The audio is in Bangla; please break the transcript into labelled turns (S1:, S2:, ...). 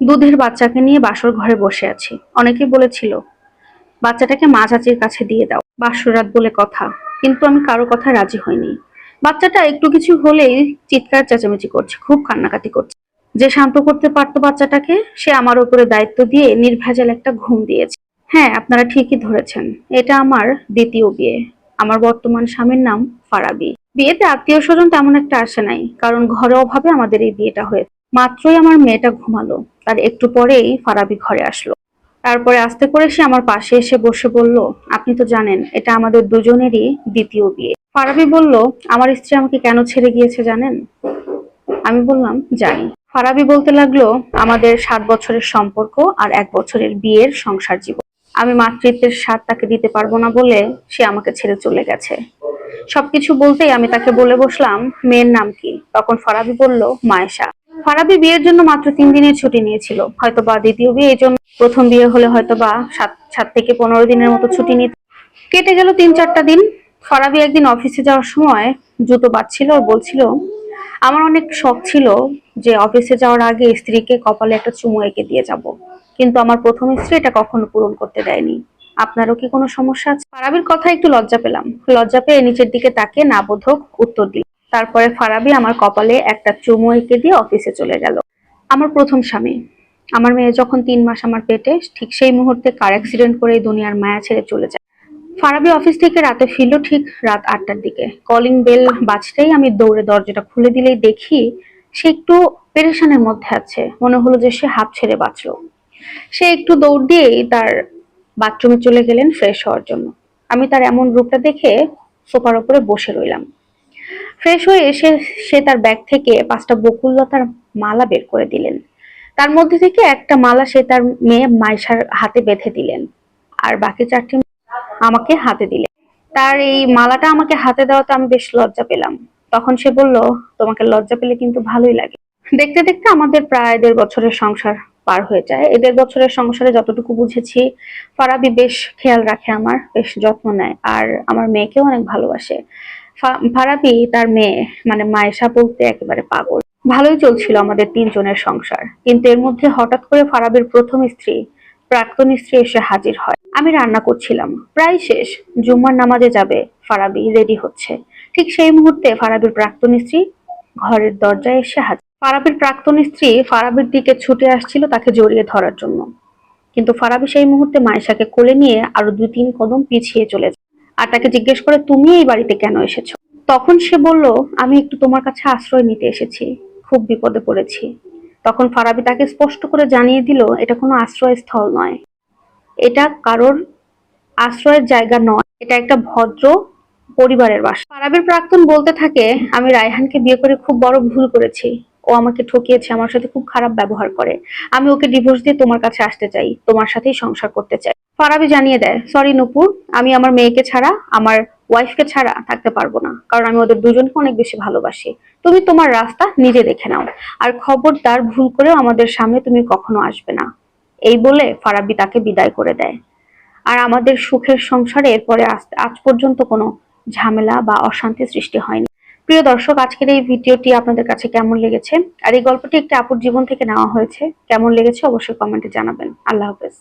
S1: দুধের বাচ্চাকে নিয়ে বাসর ঘরে বসে আছি। অনেকে বলেছিল, বাচ্চাটাকে মা চাচির কাছে দিয়ে দাও। বাসর রাত বলে কথা, কিন্তু আমি কারও কথা রাজি হইনি। বাচ্চাটা একটু কিছু হলেই চিৎকার চেঁচামেচি করছে, খুব কান্নাকাটি করছে। যে শান্ত করতে পারতো বাচ্চাটাকে, সে আমার উপরে দায়িত্ব দিয়ে নির্ভেজাল একটা ঘুম দিয়েছে। হ্যাঁ আপনারা ঠিকই ধরেছেন, এটা আমার দ্বিতীয় বিয়ে। আমার বর্তমান স্বামীর নাম ফারাবি। বিয়েতে আত্মীয় স্বজন তেমন একটা আসে নাই, কারণ ঘরে অভাবে আমাদের এই বিয়েটা হয়েছে। মাত্রই আমার মেয়েটা ঘুমালো। তার একটু পরেই ফারাবি ঘরে আসলো। তারপরে আস্তে করে সে আমার পাশে এসে বসে বলল, আপনি তো জানেন, এটা আমাদের দুজনেরই দ্বিতীয় বিয়ে। ফারাবি বলল, আমার স্ত্রী আমাকে কেন ছেড়ে গিয়েছে জানেন? আমি বললাম, জানি। ফারাবি বলতে লাগল, আমাদের সাত বছরের সম্পর্ক আর এক বছরের বিয়ের সংসার জীবন। আমি মাতৃত্বের স্বাদ তাকে দিতে পারব না বলে সে আমাকে ছেড়ে চলে গেছে। সবকিছু বলতেই আমি তাকে বলে বসলাম, মেয়ের নাম কি? তখন ফারাবি বলল, মায়েশা। ফারাবি বিয়ের জন্য মাত্র তিন দিনের ছুটি নিয়েছিল। হয়তো বা দ্বিতীয় বিয়ে জন্য প্রথম বিয়ে হলে হয়তো বা সাত সাত থেকে পনেরো দিনের মতো ছুটি নিত। কেটে গেল তিন চারটা দিন। ফারাবি একদিন অফিসে যাওয়ার সময় জুতো বাঁধছিল আর বলছিল, আমার অনেক শখ ছিল যে অফিসে যাওয়ার আগে স্ত্রীকে কপালে একটা চুমু এঁকে দিয়ে যাব। কিন্তু আমার প্রথম স্ত্রী এটা কখনো পূরণ করতে দেয়নি। আপনারও কি কোনো সমস্যা আছে? ফারাবির কথা একটু লজ্জা পেলাম। লজ্জা পেয়ে নিচের দিকে তাকে না বোধক উত্তর দিল তারপরে ফারাবি আমার কপালে একটা চুমু এঁকে দিয়ে অফিসে চলে গেল। আমার প্রথম স্বামী। আমার মেয়ে যখন তিন মাস আমার পেটে, ঠিক সেই মুহূর্তে কার অ্যাক্সিডেন্ট করে দুনিয়ার মায়া ছেড়ে চলে যায়। ফারাবি অফিস থেকে রাতে ফিরল ঠিক রাত আটটার দিকে। কলিং বেল বাজতেই আমি দৌড়ে দরজাটা খুলে দিলেই দেখি সে একটু পেরেশানের মধ্যে আছে। মনে হলো যে সে হাফ ছেড়ে বাঁচলো। সে একটু দৌড় দিয়েই তার বাথরুমে চলে গেলেন ফ্রেশ হওয়ার জন্য। আমি তার এমন রূপটা দেখে সোফার ওপরে বসে রইলাম। ফ্রেশ হয়ে এসে সে তার ব্যাগ থেকে পাঁচটা বকুললতার মালা বের করে দিলেন। তার মধ্যে থেকে একটা মালা সে তার মেয়ে মাইশার হাতে বেঁধে দিলেন আর বাকি চারটি আমাকে হাতে দিলেন। তার এই মালাটা আমাকে হাতে দেওয়াতে আমি বেশ লজ্জা পেলাম। তখন সে বলল, তোমাকে লজ্জা পেলে কিন্তু ভালোই লাগে। দেখতে দেখতে আমাদের প্রায় দেড় বছরের সংসার পার হয়ে যায়। এই দেড় বছরের সংসারে যতটুকু বুঝেছি, ফারাবি বেশ খেয়াল রাখে আমার, বেশ যত্ন নেয় আর আমার মেয়েকেও অনেক ভালোবাসে। ফারাবি তার মেয়ে মানে মায়েশা বলতে একেবারে পাগল। ভালোই চলছিল আমাদের তিনজনের সংসার, কিন্তু এর মধ্যে হঠাৎ করে ফারাবির প্রথম স্ত্রী, প্রাক্তন স্ত্রী এসে হাজির হয়। আমি রান্না করছিলাম, প্রায় শেষ, জুম্মার নামাজে যাবে, ফারাবি রেডি হচ্ছে। ঠিক সেই মুহূর্তে ফারাবির প্রাক্তন স্ত্রী ঘরের দরজায় এসে হাজির ফারাবির প্রাক্তন স্ত্রী ফারাবির দিকে ছুটে আসছিল তাকে জড়িয়ে ধরার জন্য। কিন্তু ফারাবি সেই মুহূর্তে মায়েশাকে কোলে নিয়ে আরও দুই তিন কদম পিছিয়ে চলে যায়। আর তাকে জিজ্ঞেস করে, তুমি এই বাড়িতে কেন এসেছ? তখন সে বলল, আমি একটু তোমার কাছে আশ্রয় নিতে এসেছি, খুব বিপদে পড়েছি। তখন ফারাবি তাকে স্পষ্ট করে জানিয়ে দিল, এটা কোনো আশ্রয়স্থল নয়। এটা কারোর আশ্রয়ের জায়গা নয়। এটা একটা ভদ্র পরিবারের বাস। ফারাবির প্রাক্তন বলতে থাকে, আমি রায়হানকে বিয়ে করে খুব বড় ভুল করেছি। ও আমাকে ঠকিয়েছে, আমার সাথে খুব খারাপ ব্যবহার করে। আমি ওকে ডিভোর্স দিয়ে তোমার কাছে আসতে চাই, তোমার সাথেই সংসার করতে চাই। ফারাবি জানিয়ে দেয় সরি নুপুর, আমি আমার মেয়েকে ছাড়া, আমার ওয়াইফকে ছাড়া থাকতে পারব না, কারণ আমি ওদের দুজনকে অনেক বেশি ভালোবাসি। তুমি তোমার রাস্তা নিজে দেখে নাও, আর খবরদার ভুল করেও আমাদের সামনে তুমি কখনো আসবে না। এই বলে ফারাবি তাকে বিদায় করে দেয়। আর আমাদের সুখের সংসারে এরপরে আজ- পর্যন্ত কোনো ঝামেলা বা অশান্তি সৃষ্টি হয়নি। প্রিয় দর্শক, আজকের এই ভিডিওটি আপনাদের কাছে কেমন লেগেছে? আর এই গল্পটি একটি আপুর জীবন থেকে নেওয়া হয়েছে। কেমন লেগেছে অবশ্যই কমেন্টে জানাবেন। আল্লাহ হাফেজ।